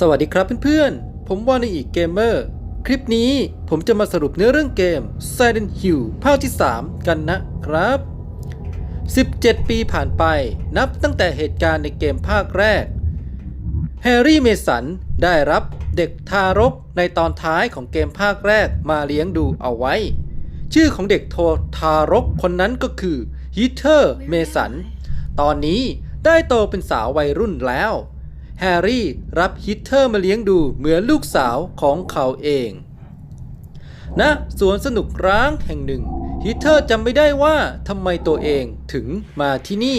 สวัสดีครับเพื่อนๆ ผมวานอีกเกมเมอร์ คลิปนี้ผมจะมาสรุปเนื้อเรื่องเกม Silent Hill ภาคที่ 3 กันนะครับ 17 ปีผ่านไปนับตั้งแต่เหตุการณ์ในเกมภาคแรก แฮร์รี่เมสันได้รับเด็กทารกในตอนท้ายของเกมภาคแรกมาเลี้ยงดูเอาไว้ ชื่อของเด็กโททารกคนนั้นก็คือฮีเทอร์เมสัน ตอนนี้ได้โตเป็นสาววัยรุ่นแล้ว แฮร์รี่รับฮิตเตอร์มาเลี้ยงดูเหมือนลูกสาวของเขาเองณนะสวนสนุกร้างแห่งหนึ่ง ฮิตเตอร์จำไม่ได้ว่าทำไมตัวเองถึงมาที่นี่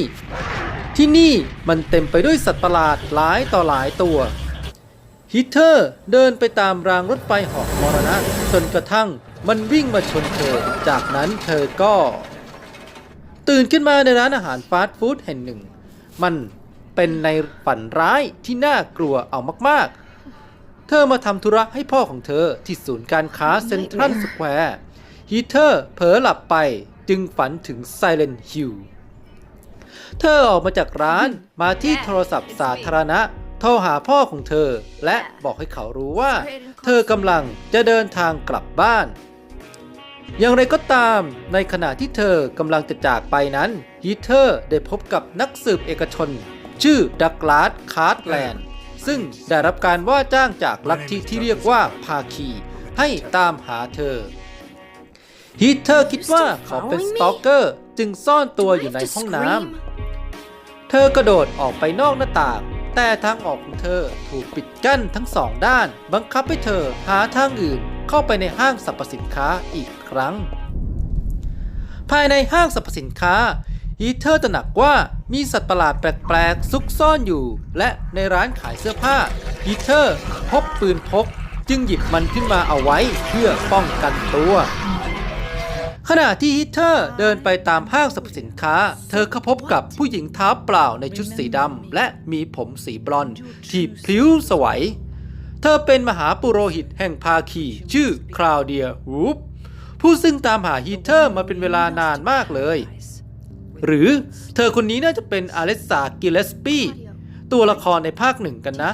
ที่นี่มันเต็มไปด้วยสัตว์ประหลาดหลายต่อหลายตัว ฮิตเตอร์เดินไปตามรางรถไฟหอกมรณะจนกระทั่งมันวิ่งมาชนเธอ จากนั้นเธอก็ ตื่นขึ้นมาในร้านอาหารฟาสต์ฟู้ดแห่งหนึ่ง มัน เป็นในฝันร้ายที่น่ากลัวเอามากๆ เธอมาทำธุระให้พ่อของเธอที่ศูนย์การค้าเซ็นทรัลสแควร์ฮีเตอร์เผลอหลับไปจึงฝันถึงไซเลนฮิลเธอออกมาจากร้านมาที่โทรศัพท์สาธารณะ โทรหาพ่อของเธอ และบอกให้เขารู้ว่า เธอกำลังจะเดินทางกลับบ้าน อย่างไรก็ตามในขณะที่เธอกำลังจะจากไปนั้นฮีเทอร์ได้พบกับนักสืบเอกชน ชื่อดักลาสคาร์ดแลนด์ซึ่งได้รับการว่าจ้างจากลัทธิที่เรียกว่าภาคีให้ตามหาเธอฮีเทอร์คิดว่าเขาเป็นสตอกเกอร์จึงซ่อนตัวอยู่ในห้องน้ำ เธอกระโดดออกไปนอกหน้าต่าง แต่ทางออกของเธอถูกปิดกั้นทั้งสองด้าน บังคับให้เธอหาทางอื่นเข้าไปในห้างสรรพสินค้าอีกครั้ง ภายในห้างสรรพสินค้า ฮีเทอร์ตระหนักว่ามีสัตว์ประหลาดแปลกๆ ซุกซ่อนอยู่ และในร้านขายเสื้อผ้าฮีเทอร์พบปืนพก จึงหยิบมันขึ้นมาเอาไว้เพื่อป้องกันตัว ขณะที่ฮิตเตอร์เดินไปตามห้างสรรพสินค้า เธอก็พบกับผู้หญิงเท้าเปล่าในชุดสีดำและมีผมสีบลอนด์ที่พลิ้วสวยเธอเป็นมหาปุโรหิตแห่งภาคี ชื่อคลาวเดียวูฟผู้ซึ่งตามหาฮีเตอร์มาเป็นเวลานานมากเลย หรือเธอคนนี้น่าจะเป็นอเลสซากิเลสปีตัวละครในภาคหนึ่งกันนะ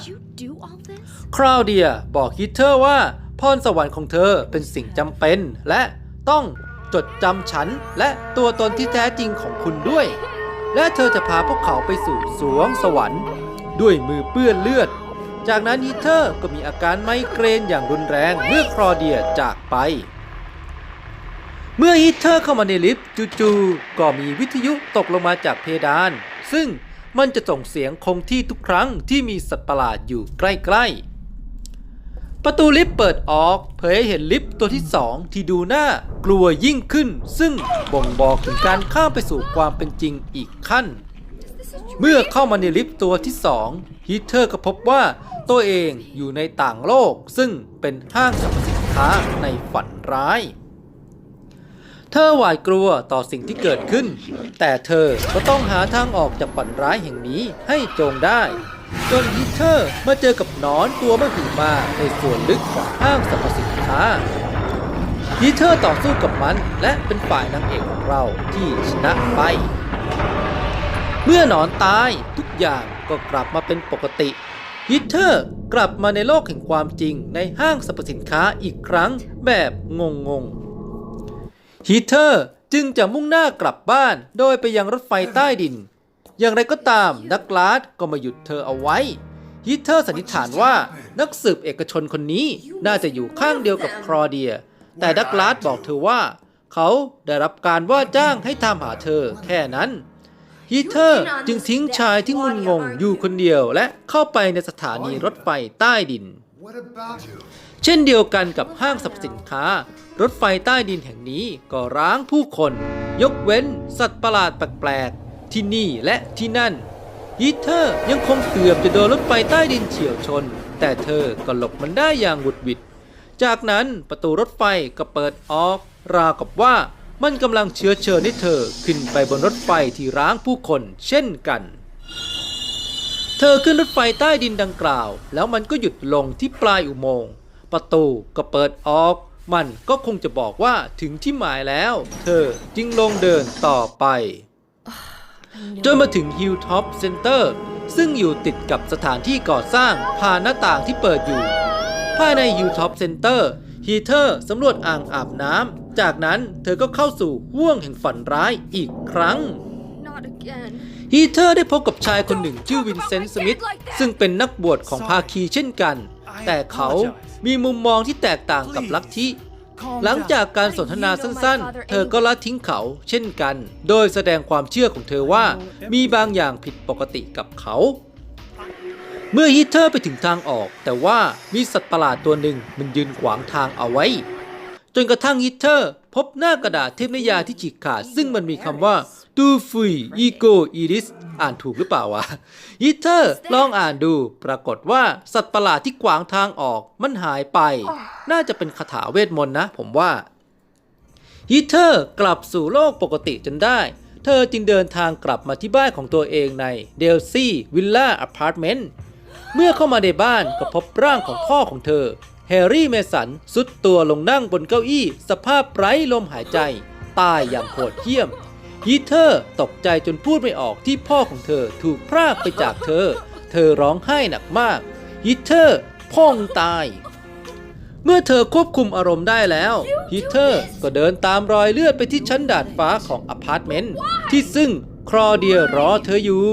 คราวเดียบอกฮิตเตอร์ว่าพรสวรรค์ของเธอเป็นสิ่งจำเป็น และต้องจดจำฉันและตัวตนที่แท้จริงของคุณด้วย และเธอจะพาพวกเขาไปสู่สวงสวรรค์ ด้วยมือเปื้อนเลือด จากนั้นฮิตเตอร์ก็มีอาการไมเกรนอย่างรุนแรงเมื่อครอเดียจากไป เมื่อฮิตเตอร์เข้ามาในลิฟต์จู่ๆก็มีวิทยุตกลงมาจากเพดาน ซึ่งมันจะส่งเสียงคงที่ทุกครั้งที่มีสัตว์ประหลาดอยู่ใกล้ๆ ประตูลิฟต์เปิดออกเผยให้เห็นลิฟต์ตัวที่สองที่ดูน่ากลัวยิ่งขึ้น ซึ่งบ่งบอกถึงการข้ามไปสู่ความเป็นจริงอีกขั้น เมื่อเข้ามาในลิฟต์ตัวที่สองฮีเตอร์ก็พบว่าตัวเองอยู่ในต่างโลก ซึ่งเป็นห้างสรรพสินค้าในฝันร้าย เธอหวาดกลัวต่อสิ่งที่เกิดขึ้น แต่เธอก็ต้องหาทางออกจากฝันร้ายแห่งนี้ให้จงได้ จนฮิตเตอร์มาเจอกับนอนตัวมหึมาในส่วนลึกของห้างสรรพสินค้าฮิตเตอร์ต่อสู้กับมันและเป็นฝ่ายนางเอกของเราที่ชนะไป เมื่อนอนตายทุกอย่างก็กลับมาเป็นปกติฮิตเตอร์กลับมาในโลกแห่งความจริงในห้างสรรพสินค้าอีกครั้งแบบงงๆ ฮีเตอร์จึงจะมุ่งหน้ากลับบ้านโดยไปยังรถไฟใต้ดิน อย่างไรก็ตามดักลาสก็มาหยุดเธอเอาไว้ฮีเตอร์สันนิษฐานว่านักสืบเอกชนคนนี้น่าจะอยู่ข้างเดียวกับครอเดีย แต่ดักลาสบอกเธอว่า เขาได้รับการว่าจ้างให้ตามหาเธอแค่นั้นฮีเตอร์จึงทิ้งชายที่งุนงงอยู่คนเดียวและเข้าไปในสถานีรถไฟใต้ดิน เช่นเดียวกันกับห้างสรรพสินค้า รถไฟใต้ดินแห่งนี้ก็ร้างผู้คน ยกเว้นสัตว์ประหลาดแปลกๆ ที่นี่และที่นั่นฮีเทอร์ยังคงเกือบจะโดนรถไฟใต้ดินเฉียวชน แต่เธอก็หลบมันได้อย่างหวุดหวิด จากนั้นประตูรถไฟก็เปิดออก ราวกับว่ามันกำลังเชื้อเชิญให้เธอขึ้นไปบนรถไฟที่ร้างผู้คนเช่นกัน เธอขึ้นรถไฟใต้ดินดังกล่าว แล้วมันก็หยุดลงที่ปลายอุโมงค์ ประตูก็เปิดออก มันก็คงจะบอกว่าถึงที่หมายแล้ว เธอจึงลงเดินต่อไป จนมาถึง Hilltop Center ซึ่งอยู่ติดกับสถานที่ก่อสร้างผ่านหน้าต่างที่เปิดอยู่ ภายใน Hilltop Center ฮีเทอร์สำรวจอ่างอาบน้ำ จากนั้นเธอก็เข้าสู่ห่วงแห่งฝันร้ายอีกครั้ง Not again. ฮีเทอร์ได้พบกับชายคนหนึ่งชื่อวินเซนต์สมิธซึ่งเป็นนักบวชของภาคีเช่นกัน แต่เขา มีมุมมองที่แตกต่างกับลัทธิหลังจากการสนทนาสั้นๆ เธอก็ละทิ้งเขาเช่นกัน โดยแสดงความเชื่อของเธอว่ามีบางอย่างผิดปกติกับเขา เมื่อฮีเทอร์ไปถึงทางออก แต่ว่ามีสัตว์ประหลาดตัวหนึ่งมันยืนขวางทางเอาไว้ จนกระทั่งฮีเทอร์พบหน้ากระดาษเทพนิยายที่ฉีกขาดซึ่งมันมีคำว่า ตูฟุยอีโกอีริสอ่านถูกหรือเปล่าวะฮีเทอร์ลองอ่านดู ปรากฏว่าสัตว์ประหลาดที่ขวางทางออกมันหายไป น่าจะเป็นคาถาเวทมนต์นะ ผมว่าฮีเทอร์กลับสู่โลกปกติจนได้ เธอจึงเดินทางกลับมาที่บ้านของตัวเองในเดลซี่วิลล่าอพาร์ตเมนต์เมื่อเข้ามาในบ้านก็พบร่างของพ่อของเธอ แฮร์รี่เมสันสุดตัวลงนั่งบนเก้าอี้ สภาพไร้ลมหายใจ ตายอย่างโหดเหี้ยม ฮีเทอร์ตกใจจนพูดไม่ออกที่พ่อของเธอถูกพรากไปจากเธอ เธอร้องไห้หนักมากฮีเทอร์พ่องตาย เมื่อเธอควบคุมอารมณ์ได้แล้วฮีเทอร์ก็เดินตามรอยเลือดไปที่ชั้นดาดฟ้าของอพาร์ตเมนต์ที่ซึ่งครอเดียรอเธออยู่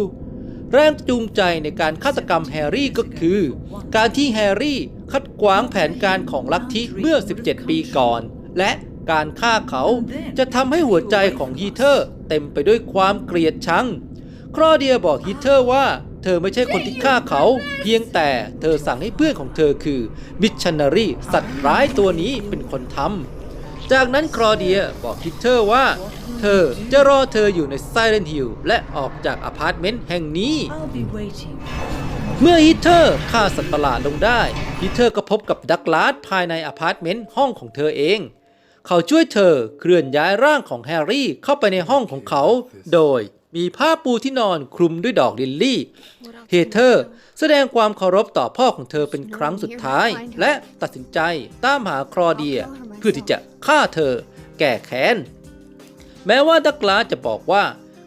แรงจูงใจในการฆาตกรรมแฮร์รี่ก็คือ การที่แฮร์รี่คัดขวางแผนการของลัทธิเมื่อ 17 ปีก่อน และ การฆ่าเขา จะทำให้หัวใจของฮีเทอร์เต็มไปด้วยความเกลียดชัง ครอเดียบอกฮีเทอร์ว่า เธอไม่ใช่คนที่ฆ่าเขา เพียงแต่เธอสั่งให้เพื่อนของเธอคือมิชชันนารีสัตว์ร้ายตัวนี้เป็นคนทำจากนั้นครอเดียบอกฮิตเตอร์ว่า เธอจะรอเธออยู่ในไซเลนฮิลและออกจากอพาร์ตเมนต์แห่งนี้ I'll be waiting. เมื่อฮิตเตอร์ฆ่าสัตว์ประหลาดลงได้ฮิตเตอร์ก็พบกับดักลาสภายในอพาร์ตเมนต์ห้องของเธอเอง เขาช่วยเธอเคลื่อนย้ายร่างของแฮร์รี่เข้าไปในห้องของเขา โดยมีผ้าปูที่นอนคลุมด้วยดอกลิลลี่ เฮเธอร์แสดงความเคารพต่อพ่อของเธอเป็นครั้งสุดท้าย และตัดสินใจตามหาครอเดีย เพื่อที่จะฆ่าเธอ แก้แค้น แม้ว่าดักลาสจะบอกว่า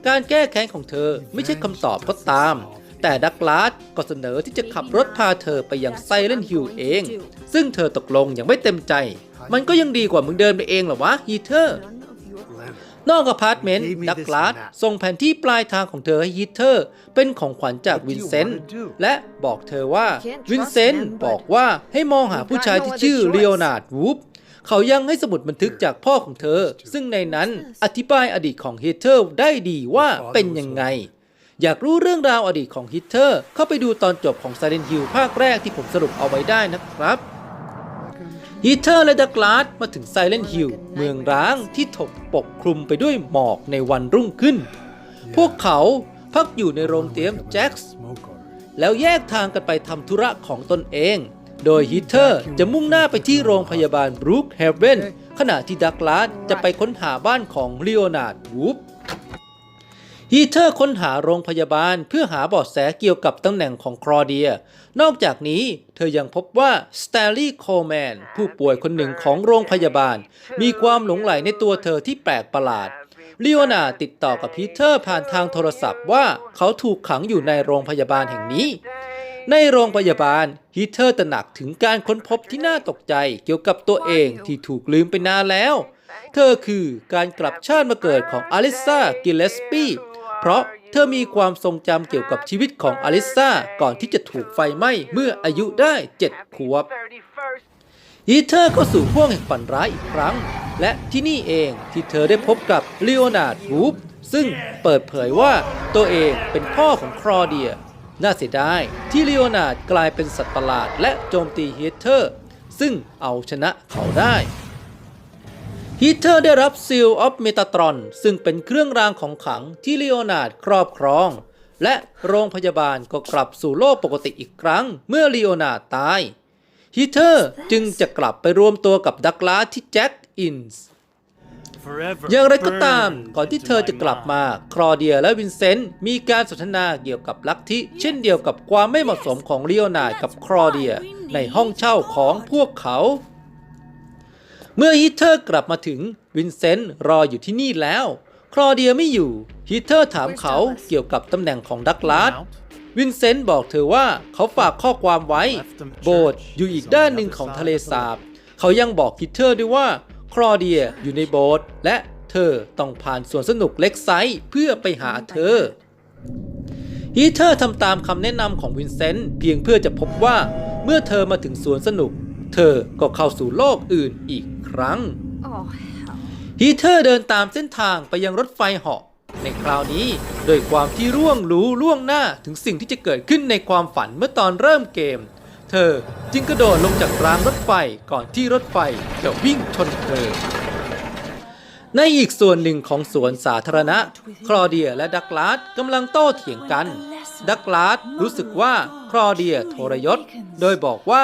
การแก้แค้นของเธอไม่ใช่คำตอบก็ตาม แต่ดักลาสก็เสนอที่จะขับรถพาเธอไปยังไซเลนฮิลเอง ซึ่งเธอตกลงอย่างไม่เต็มใจ มันก็ยังดีกว่ามึงเดินไปเองเหรอวะฮีเธอร์ นอกอพาร์ตเมนต์ดักลาสส่งแผนที่ปลายทางของเธอให้ฮีเทอร์ เป็นของขวัญจากวินเซนต์และบอกเธอว่าวินเซนต์บอกว่าให้มองหาผู้ชายที่ชื่อเลโอนาร์ดวูฟเขายังให้สมุดบันทึกจากพ่อของเธอ ซึ่งในนั้นอธิบายอดีตของฮีเทอร์ได้ดีว่าเป็นยังไง อยากรู้เรื่องราวอดีตของฮิตเตอร์ เข้าไปดูตอนจบของ Silent Hill ภาคแรกที่ผมสรุปเอาไว้ได้นะครับ ฮีเทอร์และดักลาสมาถึงไซเลนฮิลเมืองร้างที่ถูกปกคลุมไปด้วยหมอกในวันรุ่งขึ้น พวกเขาพักอยู่ในโรงเตรียมแจ็คส์แล้วแยกทางกันไปทำธุระของตนเอง โดยฮีเทอร์จะมุ่งหน้าไปที่โรงพยาบาลบรูคเฮเวนขณะที่ดักลาสจะไปค้นหาบ้านของลีโอนาร์ดวูฟ ฮีเทอร์ค้นหาโรงพยาบาลเพื่อหาเบาะแสเกี่ยวกับตำแหน่งของครอเดีย นอกจากนี้เธอยังพบว่าสแตลลี่โคลแมนผู้ป่วยคนหนึ่งของโรงพยาบาล มีความหลงไหลในตัวเธอที่แปลกประหลาดลีโอนาติดต่อกับพีเตอร์ผ่านทางโทรศัพท์ว่าเขาถูกขังอยู่ในโรงพยาบาลแห่งนี้ ในโรงพยาบาลฮีเทอร์ตระหนักถึงการค้นพบที่น่าตกใจเกี่ยวกับตัวเองที่ถูกลืมไปนานแล้ว เธอคือการกลับชาติมาเกิดของอลิซากิเลสปี เพราะเธอมีความทรงจำเกี่ยวกับชีวิตของอลิซาก่อนที่จะถูกไฟไหม้เมื่ออายุได้ 7 ขวบฮีเทอร์เข้าสู่ห่วงแห่งฝันร้ายอีกครั้ง และที่นี่เองที่เธอได้พบกับลีโอนาร์ดูฟซึ่งเปิดเผยว่าตัวเองเป็นพ่อของครอเดีย น่าเสียดายที่ลีโอนาร์ดกลายเป็นสัตว์ประหลาดและโจมตีฮีเทอร์ ซึ่งเอาชนะเขาได้ ฮีเทอร์ได้รับซีลออฟเมตาตรอนซึ่งเป็นเครื่องรางของขลังที่ลีโอนาร์ดครอบครอง และโรงพยาบาลก็กลับสู่โลกปกติอีกครั้ง เมื่อลีโอนาร์ดตายฮีเทอร์จึงจะกลับไปรวมตัวกับดักลาสที่แจ็คอินส์อย่างไรก็ตามก่อนที่เธอจะกลับมาครอเดียและวินเซนต์มีการสนทนาเกี่ยวกับลัทธิเช่นเดียวกับความไม่เหมาะสมของลีโอนาร์ดกับครอเดียในห้องเช่าของพวกเขา เมื่อฮีเทอร์กลับมาถึงวินเซนต์รออยู่ที่นี่แล้วครอเดียไม่อยู่ฮีเทอร์ถามเขาเกี่ยวกับตำแหน่งของดักลาสวินเซนต์บอกเธอว่าเขาฝากข้อความไว้ โบสถ์อยู่อีกด้านหนึ่งของทะเลสาบ เขายังบอกฮิตเตอร์ด้วยว่า คลอเดียอยู่ในโบสถ์และเธอต้องผ่านสวนสนุกเล็กไซส์เพื่อไปหาเธอฮีเตอร์ทำตามคำแนะนำของวินเซนต์เพียงเพื่อจะพบว่าเมื่อเธอมาถึงสวนสนุก เธอก็เข้าสู่โลกอื่นอีกครั้ง Oh, hell. ฮีเตอร์เดินตามเส้นทางไปยังรถไฟเหาะ ในคราวนี้โดยความที่ร่วงรู้ล่วงหน้าถึงสิ่งที่จะเกิดขึ้นในความฝันเมื่อตอนเริ่มเกม เธอจึงกระโดดลงจากรางรถไฟก่อนที่รถไฟจะวิ่งชนเธอ ในอีกส่วนหนึ่งของสวนสาธารณะ คลอเดียและดักลาสกำลังโต้เถียงกัน ดักลาสรู้สึกว่าคลอเดียทรยศ โดยบอกว่า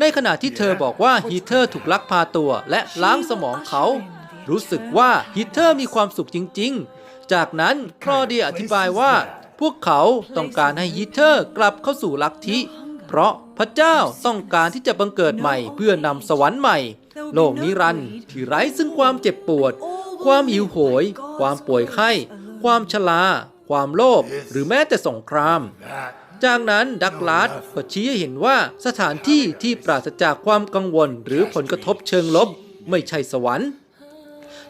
ในขณะที่เธอบอกว่าฮีเตอร์ถูกลักพาตัวและล้างสมองเขา รู้สึกว่าฮีเตอร์มีความสุขจริง ๆ จากนั้นคลอเดียอธิบายว่า พวกเขาต้องการให้ฮีเตอร์กลับเข้าสู่ลัทธิเพราะพระเจ้าต้องการที่จะบังเกิดใหม่เพื่อนำสวรรค์ใหม่ โลกนิรันดร์ที่ไร้ซึ่งความเจ็บปวด ความหิวโหย ความป่วยไข้ ความชราความโลภหรือแม้แต่สงคราม จากนั้นดักลาสก็ชี้ให้เห็นว่าสถานที่ที่ปราศจากความกังวลหรือผลกระทบเชิงลบ ไม่ใช่สวรรค์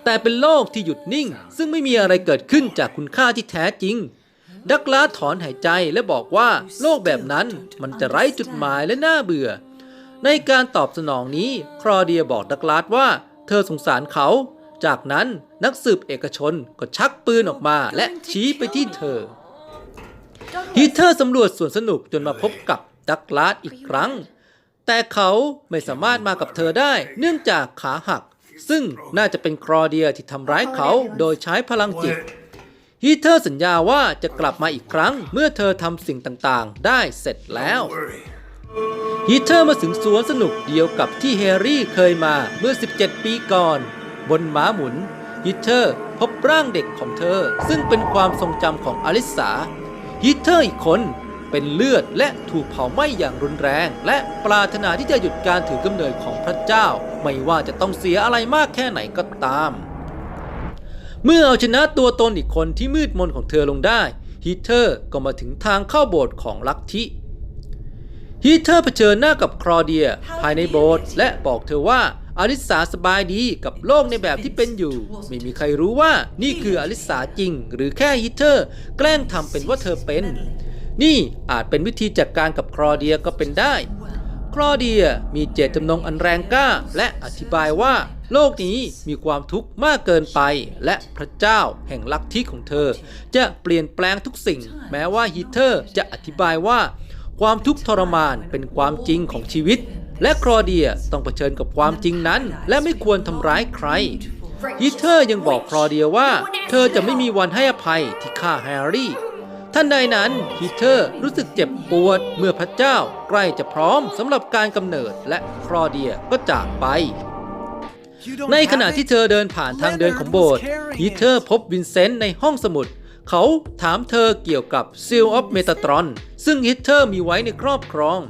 แต่เป็นโลกที่หยุดนิ่ง ซึ่งไม่มีอะไรเกิดขึ้นจากคุณค่าที่แท้จริง ดักลาสถอนหายใจและบอกว่าโลกแบบนั้นมันจะไร้จุดหมายและน่าเบื่อ ในการตอบสนองนี้คลอเดียบอกดักลาสว่า เธอสงสารเขา จากนั้นนักสืบเอกชนก็ชักปืนออกมาและชี้ไปที่เธอ ฮีเตอร์สำรวจสวนสนุกจนมาพบกับดักลาสอีกครั้ง แต่เขาไม่สามารถมากับเธอได้ เนื่องจากขาหัก ซึ่งน่าจะเป็นคลอเดียที่ทำร้ายเขาโดยใช้พลังจิตฮีเตอร์สัญญาว่าจะกลับมาอีกครั้งเมื่อเธอทำสิ่งต่างๆ ได้เสร็จแล้วฮีเตอร์มาถึงสวนสนุกเดียวกับที่แฮรี่เคยมาเมื่อ 17 ปีก่อน บนม้าหมุนฮีเตอร์พบร่างเด็กของเธอ ซึ่งเป็นความทรงจำของอลิสา ฮีเตอร์อีกคนเป็นเลือดและถูกเผาไหม้อย่างรุนแรง และปรารถนาที่จะหยุดการถือกำเนิดของพระเจ้า ไม่ว่าจะต้องเสียอะไรมากแค่ไหนก็ตาม เมื่อเอาชนะตัวตนอีกคนที่มืดมนของเธอลงได้ฮีเตอร์ก็มาถึงทางเข้าโบสถ์ของลัทธิฮีเตอร์เผชิญหน้ากับคลอเดียภายในโบสถ์และบอกเธอว่า อลิสาสบายดีกับโลกในแบบที่เป็นอยู่ ไม่มีใครรู้ว่านี่คืออลิสาจริง หรือแค่ฮีเตอร์ แกล้งทำเป็นว่าเธอเป็น นี่อาจเป็นวิธีจัดการกับคลอเดียก็เป็นได้ คลอเดียมีเจตจำนงอันแรงกล้า และอธิบายว่า โลกนี้มีความทุกข์มากเกินไป และพระเจ้าแห่งลัทธิของเธอ จะเปลี่ยนแปลงทุกสิ่ง แม้ว่าฮีเตอร์จะอธิบายว่า ความทุกข์ทรมานเป็นความจริงของชีวิต และคลอเดียต้องเผชิญกับความจริงนั้น และไม่ควรทำร้ายใครฮีเตอร์ยังบอกคลอเดียว่า เธอจะไม่มีวันให้อภัยที่ฆ่าแฮร์รี่ท่านใดนั้นฮีเตอร์รู้สึกเจ็บปวด เมื่อพระเจ้าใกล้จะพร้อมสำหรับการกำเนิดและคลอเดียก็จากไป ในขณะที่เธอเดินผ่านทางเดินของโบสถ์ฮีเตอร์พบวินเซนต์ในห้องสมุด เขาถามเธอเกี่ยวกับ Seal of Metatron ซึ่งฮิตเตอร์มีไว้ในครอบครอง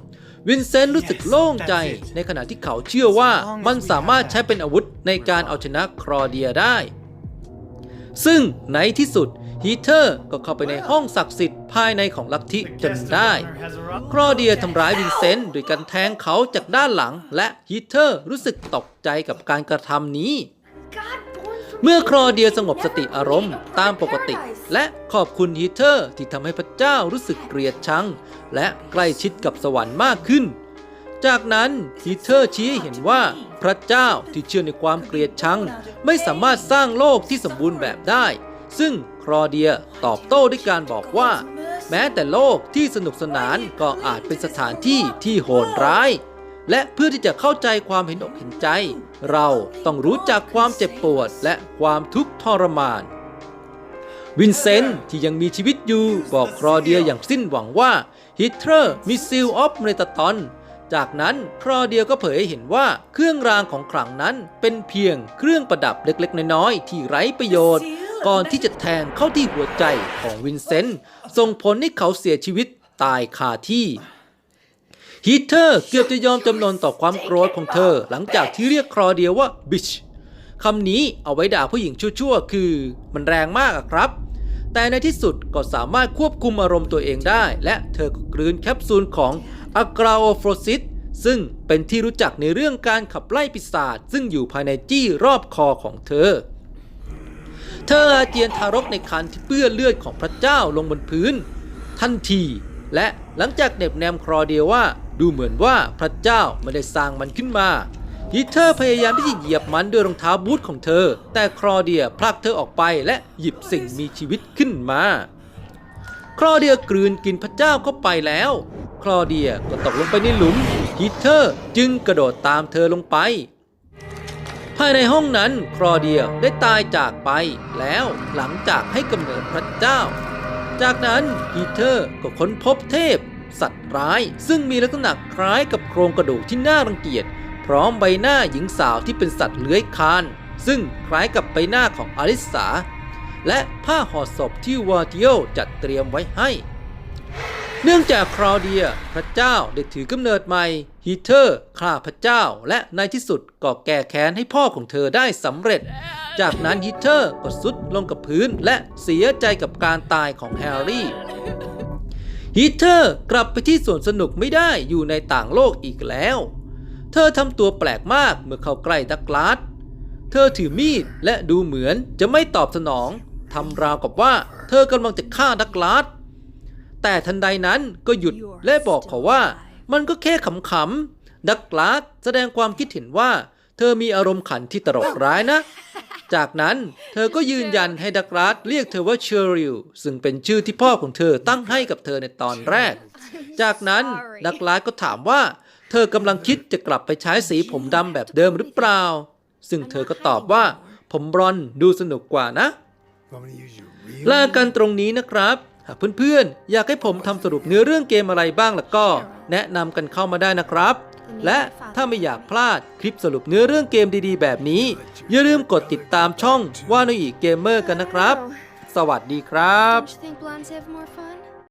วินเซนต์รู้สึกโล่งใจ ในขณะที่เขาเชื่อว่ามันสามารถใช้เป็นอาวุธในการเอาชนะคลอเดียได้ ซึ่งในที่สุดฮีเตอร์ก็เข้าไปในห้องศักดิ์สิทธิ์ภายในของลัทธิจนได้คลอเดียทำร้ายวินเซนต์โดยการแทงเขาจากด้านหลัง และฮีเตอร์รู้สึกตกใจกับการกระทำนี้ God born from เมื่อคลอเดียสงบสติอารมณ์ตามปกติ และขอบคุณฮีเตอร์ที่ทำให้พระเจ้ารู้สึกเกลียดชัง และใกล้ชิดกับสวรรค์มากขึ้น จากนั้นฮีเตอร์ชี้ให้เห็นว่าพระเจ้าที่เชื่อในความเกลียดชัง ไม่สามารถสร้างโลกที่สมบูรณ์แบบได้ ซึ่งคลอเดียตอบโต้ด้วยการบอกว่า แม้แต่โลกที่สนุกสนานก็อาจเป็นสถานที่ที่โหดร้าย และเพื่อที่จะเข้าใจความเห็นอกเห็นใจ เราต้องรู้จักความเจ็บปวดและความทุกข์ทรมาน วินเซนต์ที่ยังมีชีวิตอยู่บอกคลอเดียอย่างสิ้นหวังว่าฮิตเตอร์มีซิลออฟเมตาตอนจากนั้นคลอเดียก็เผยให้เห็นว่าเครื่องรางของขลังนั้นเป็นเพียงเครื่องประดับเล็กๆ น้อยๆ ที่ไร้ประโยชน์ ก่อนที่จะแทงเข้าที่หัวใจของวินเซนต์ส่งผลให้เขาเสียชีวิตตายคาที่ ฮีเตอร์เกือบจะยอมจำนนต่อความโกรธของเธอ หลังจากที่เรียกคลอเดียว่าบิชคำนี้เอาไว้ด่าผู้หญิงชั่วๆ คือ มันแรงมากอะครับ แต่ในที่สุดก็สามารถควบคุมอารมณ์ตัวเองได้ และเธอก็กลืนแคปซูลของอะกราโอโฟรซิสซึ่งเป็นที่รู้จักในเรื่องการขับไล่ปีศาจซึ่งอยู่ภายในจี้รอบคอของเธอ เธออาเจียนทารกในคันที่เปื้อนเลือดของพระเจ้าลงบนพื้น ทันที และหลังจากเหน็บแนมครอเดียว่าดูเหมือนว่าพระเจ้าไม่ได้สร้างมันขึ้นมาฮิเทอร์พยายามที่จะเหยียบมันด้วยรองเท้าบูทของเธอ แต่ครอเดียผลักเธอออกไปและหยิบสิ่งมีชีวิตขึ้นมาคลอเดียกลืนกินพระเจ้าเข้าไปแล้ว คลอเดียก็ตกลงไปในหลุมฮิเทอร์จึงกระโดดตามเธอลงไป ภายในห้องนั้นคลอเดียได้ตายจากไปแล้วหลังจากให้กำเนิดพระเจ้า จากนั้นฮีเทอร์ก็ค้นพบเทพ สัตว์ร้าย ซึ่งมีลักษณะคล้ายกับโครงกระดูกที่น่ารังเกียจ พร้อมใบหน้าหญิงสาวที่เป็นสัตว์เลื้อยคลาน ซึ่งคล้ายกับใบหน้าของอลิสา และผ้าห่อศพที่วอร์ติโอจัดเตรียมไว้ให้ เนื่องจากคราวเดียพระเจ้าได้ถือกำเนิดใหม่ ฮีเทอร์ฆ่าพระเจ้า และในที่สุดก็แก้แค้นให้พ่อของเธอได้สำเร็จ จากนั้นฮีเทอร์ก็สุดลงกับพื้นและเสียใจกับการตายของแฮร์รี่ฮีเทอร์กลับไปที่สวนสนุกไม่ได้อยู่ในต่างโลกอีกแล้ว เธอทำตัวแปลกมากเมื่อเข้าใกล้ดักลาสเธอถือมีดและดูเหมือนจะไม่ตอบสนองทำราวกับว่าเธอกำลังจะฆ่าดักลาสแต่ทันใดนั้นก็หยุดและบอกเขาว่า มันก็แค่ขำๆดักลาสแสดงความคิดเห็นว่า เธอมีอารมณ์ขันที่ตลกร้ายนะ จากนั้นเธอก็ยืนยันให้ดักลาสเรียกเธอว่าเชอริลซึ่งเป็นชื่อที่พ่อของเธอตั้งให้กับเธอในตอนแรก จากนั้นดักลาสก็ถามว่า เธอกำลังคิดจะกลับไปใช้สีผมดำแบบเดิมหรือเปล่า ซึ่งเธอก็ตอบว่า ผมบรอนซ์ดูสนุกกว่านะ Want me to use your real ลากันตรงนี้นะครับ หากเพื่อนๆ อยากให้ผมทำสรุปเนื้อเรื่องเกมอะไรบ้างล่ะก็ แนะนำกันเข้ามาได้นะครับ และถ้าไม่อยากพลาดคลิปสรุปเนื้อเรื่องเกมดีๆ แบบนี้ อย่าลืมกดติดตามช่องว่าโนอีเกมเมอร์กันนะครับ สวัสดีครับ Don't you think blondes have more fun?